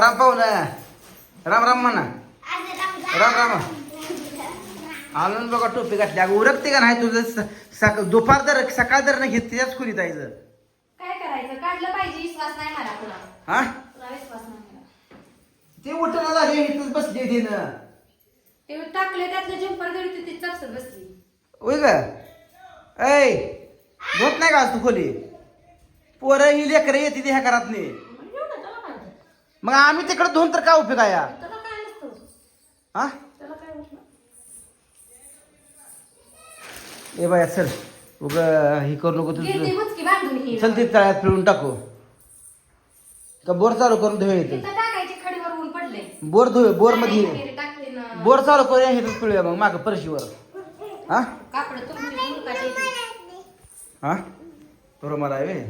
राम पाहू ना राम राम म्हणा. राम राम. आणून बघा टोपी घातली. अगं उरकते का नाही तुझं? दुपार तर सकाळ तर नाही घेत त्याच खोलीत जायचं काय करायचं? काढलं पाहिजे विश्वास नाही मला तुला हा? विश्वास नाही ते उठणं झाले इथंच बसली तिनं. ते टाकले त्यातलं जंपर गडी तिथे चपसत बसली. होय का ऐ होत नाही का आज तू खोली? पोरं ही लेकरं येते ती ह्या घरात नाही म्हणलं ना, त्याला काय होतं? मग आम्ही तिकडे धुवून तर काय उपयोग आहे या? त्याला काय नसतं? हा? त्याला काय. ए बाया चल. उग हे करू नको तुझं. मुचकी बांधून ही? चल ते तळ्यात पिळून टाकू. का बोर चालू करून धुवे येते तिथं टाकायची खडीवर ऊन पडले बोर धुवे बोरमध्ये टाकले ना. बोर चालू करूया हे पिळूया मग माग परशीवर हा? कापड तुमची हा? बरोबर मला आहे व्हय.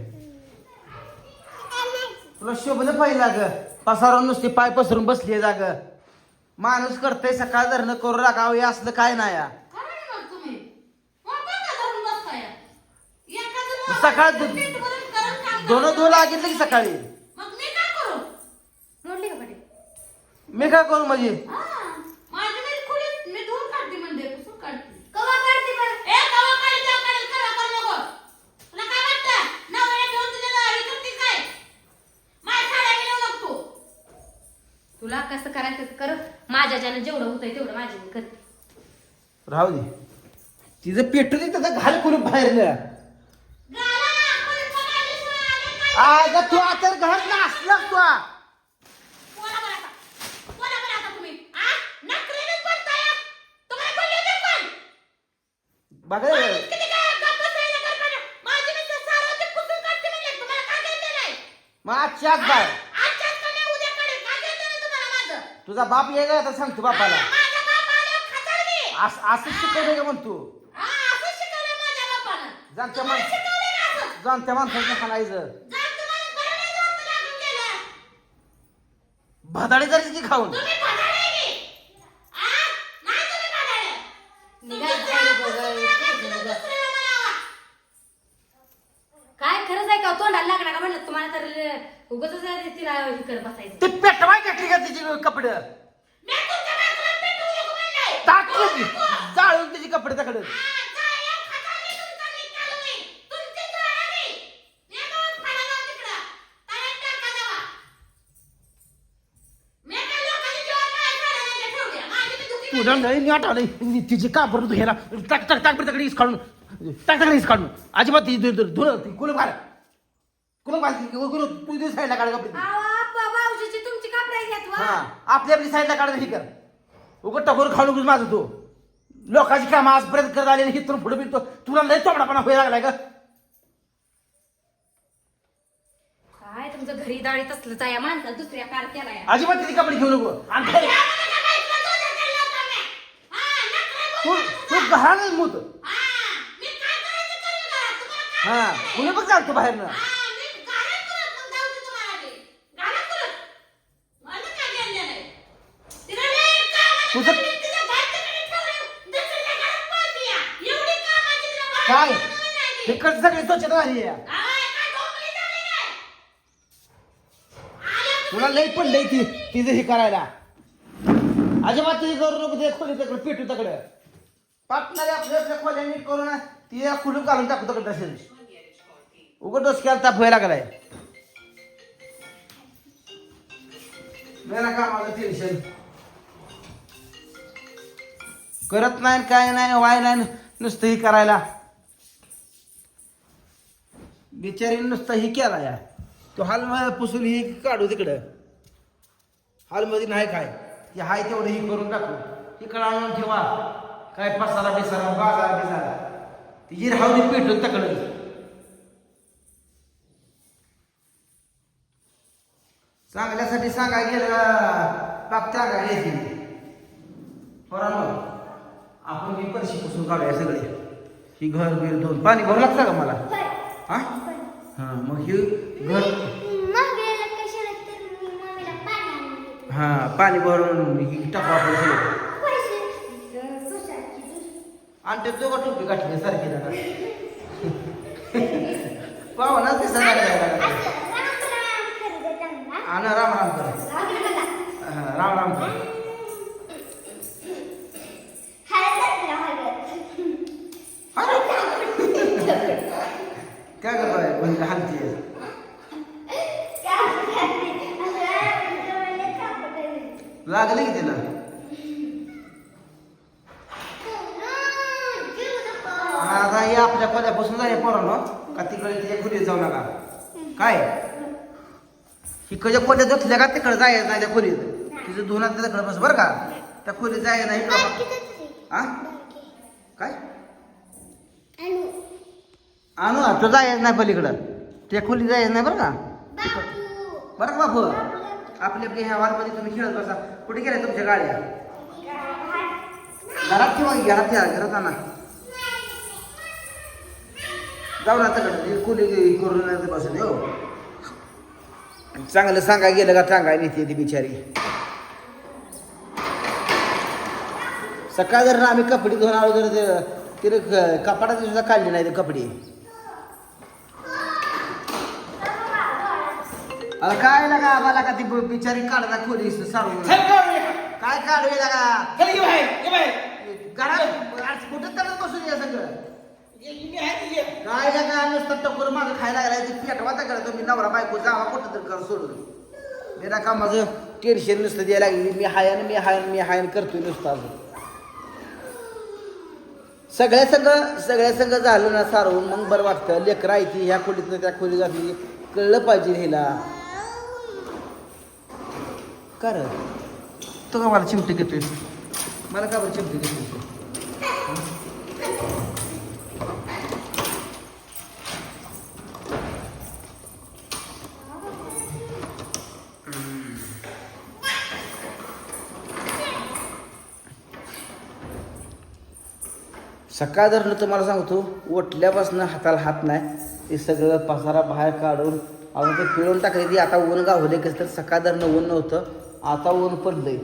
तुला शोभलं पाहिजे ग पसारून नुसती पाय पसरून बसली जाग. माणूस करतय सकाळ धरणं करू लागावं हे असलं काय नाही या. सकाळ दोन दोन लागितलं की सकाळी. मग मी काय करू? मोडली का पाटी मी काय करू म्हणजे हा माझी मी खुलीत मी धुवून काढते म्हणजे पुसून काढते कवा काढते पण ए कवा काढते जा काढेल करा कर नको तुला काय वाटतं नवऱ्या घेऊन तुझ्या हे करते काय माझ्या साड्या घेऊन नको तुला कसं करायचं ते कर. माझ्या ज्यानं जेवढं होतंय तेवढं माझ्या मी करते. राहू दे. तिचं पेटू दे त्याचा घाल करून बाहेर तू आता घर असला तू. बघा. मग आजच्याच बाय. तुझा बाप ये का आता सांगतो बापाला. असं असं शिकवलं का म्हणतो जाणत्या माणसं जाणत्या माणसाचं भदाडी जरी की? खाऊन काय खरंच आहे का? तोंडाला लागणार का म्हणलं? तुम्हाला तर उगच तिला हे करत बसायचं. ते कपडे टाकली जाळून तिची कपडे तकडे नाही नीट आलं तिची कापड तू ह्याला टाक टाक टाक तकडे इस काढून टाक तकडे इस काढून अजिबात ती ती कुलं घाल कुलं घाल कुलं तू साईडला काढ कपडे हा आपली आपली साईडला काढायला हे कर. उगत टाकून खाऊ नकोस माझं तू. लोकांची कामं आजपर्यंत करत आलेली हिथून पुढे बिलतो तुला लय तोमडापणा होय लागलाय का काय तुमचं घरी दाळीत असलं या माणसाला दुसऱ्या कार अजिबात तिथे कपडे घेऊ नको. आणि तू तू घराला मूत. हा कुणी बघ चालतो बाहेरनं. इकडची सगळी स्वच्छता झाली आहे. तुला लई पण लई ती तिचं हे करायला. अजिबात तिथे करू नको ते खोली तकडे पेटू तकडे. पाटणारे आपल्या आपल्या खोल्या नीट करू ना ती खुलून घालून टाकू तकडे असेल उघड डोसक्याला ताप व्हायला लागलाय. मेरा कामाला टेन्शन करत नाही काय नाही वाय नाही नुसतं ही करायला. बिचारी नुसता ही केला या. तो हाल पुसून ही काढू तिकडं. हालमध्ये नाही काय. ते हाय तेवढं ही करून टाकू. तिकडं आणून ठेवा. काय पसारा बिसारा बाजार बिसारा तिची राहू पेटून तकडं चांगल्यासाठी सांगा गेलं बाप चांगा येतील बरोबर आपण ही परशी पुसून काढूया सगळे. ही घर बिर दोन पाणी भरू लागतं का मला? हा हा मग हे घर हा पाणी भरून सगळं आणि ते दोघं टोपी गाठली सारखी जरा. पाहू ना ते सगळं आणि राम राम कर राम राम कर. म्हणजे हालती लागले की तिला? आता हे आपल्या खोल्यापासून जाय पोरांनो. का तिकडे तिच्या खोलीत जाऊ नका. काय? इकडच्या खोल्यात धुतल्या का तिकडे जायचं नाही त्या खोलीत? तिचं धुणार तिकडे बस बरं का? त्या खोलीत जायचं नाही हा काय? आणू ना तो जायचं नाही पलीकडं. त्या खोलीत जायचं नाही बरं का? बरं का बापू? आपल्या आपल्या ह्या वारमध्ये तुम्ही खेळत बसा. कुठे गेल्या तुमच्या गाड्या? घरात ठेवा घरात ठेवा घरात आणा. जाऊ ना तिकडे खोली करून नाही बसून हो. चांगलं सांगा गेलं का सांगाय नेते ती बिचारी. सकाळ जर आम्ही कपडे धुवून आलो तर ते- तिने क- कपाटात सुद्धा काढली नाही ते कपडे. अरे काय लागा आम्हाला का ती बिचारी काढला खोली काय काढू लागा घरात आज कुठं तर बसून या सगळं? काय लागा नुसतं टकोर माझं खायला लागलाय ती पेटवा तर तुम्ही नवरा बायको जावा कुठं तर कर सोडून. मी का माझं टेन्शन नुसतं द्यायला लागली. मी हायन मी हायन मी हायन करतोय नुसतं अजून. सगळ्या सगळं सगळ्या सगळं झालं ना सारवून मग बरं वाटतं. लेकरं आहे ती ह्या खोलीतनं त्या खोली जाते कळलं पाहिजे हिला कर तो का मला चिमटे घेतोय? मला का बरं चिमटे घेतोय? सकाळ दरणं तर मला सांगतो ओटल्यापासून हाताला हात नाही. ते सगळं पसारा बाहेर काढून अजून ते पिळून टाकले ती आता ऊन गावले कसं तर सकाळ धरणं ऊन नव्हतं. आता ऊन पडलंय.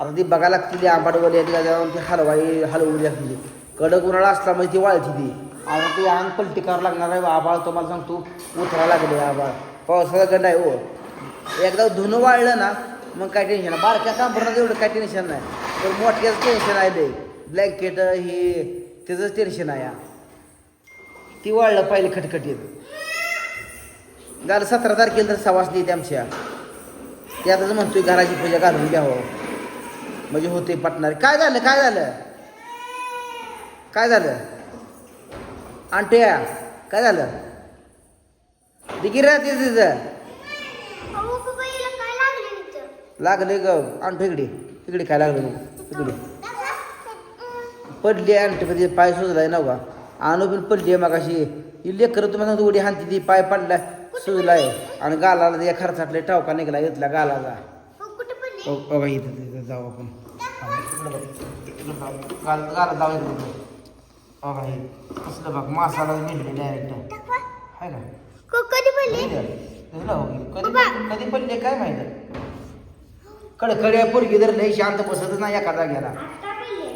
आता ती बघायला लागतील आंबाडवाली आणि तिला जाऊन ती हलवाई हलवली लागली कडक उन्हाळा असला म्हणजे ती वाळती ती. आता ती अंग पलटी करावं लागणार आहे आबाळ तुम्हाला सांगतो. उतरा लागले आबाळ पावसाचा गंड आहे हो. एकदा धुणं वाळलं ना मग काय टेन्शन नाही. बारक्या कांबरणात एवढं काय टेन्शन नाही. तर मोठ्याचं टेन्शन आहे ते. ब्लँकेट हे त्याचंच टेन्शन आहे ती वाळलं पाहिलं खटखटीत. झालं सतरा तारखेला तर सवास देते आमच्या. ते आताच म्हणतोय घराची पूजा घालून घ्यावं. म्हणजे होते पटणार. काय झालं? काय झालं? काय झालं? आंट्या काय झालं? दिगी राहते तिथं लागले ग. आणतो इकडे. इकडे काय लागलं इकडे. पडली आणते म्हणजे पाय सुजलाय ना का आणू पण पडली मग अशी ही लेकर तुम्हाला सांगतो उडी हानती ती. पाय पडलाय सुजलाय आणि गालाला त्या खर्चातले टावका निघाला घेतला गालाला. ओ बाई, इथं इथं जाऊ आपण. हा, बघ. बघ. गाल गाला जाऊ ओ बाई कसलं बघ मासाला मिळले डायरेक्ट आहे ना. कधी पडली हो की? कधी कधी पडले काय माहिती? कडकडे पोरगी जर लई शांत बसतच नाही एका पडली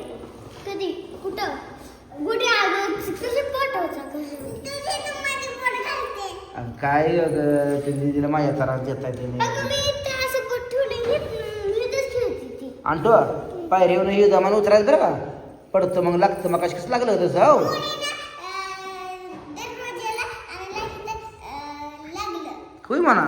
कधी? कुठं? अगं कशी पाठवचा आणि काय अगं ते दिदीला माझ्या त्रास देत आहे अगं तुम्ही मी इथं असं कुठं ठेवलं इथंच ठेवते ती. आणतो पायरीवर येऊ दमान उतरायचं बरं का? पडतं मग लागतं मग कसं लागलं होतं तसं हो होई म्हणा.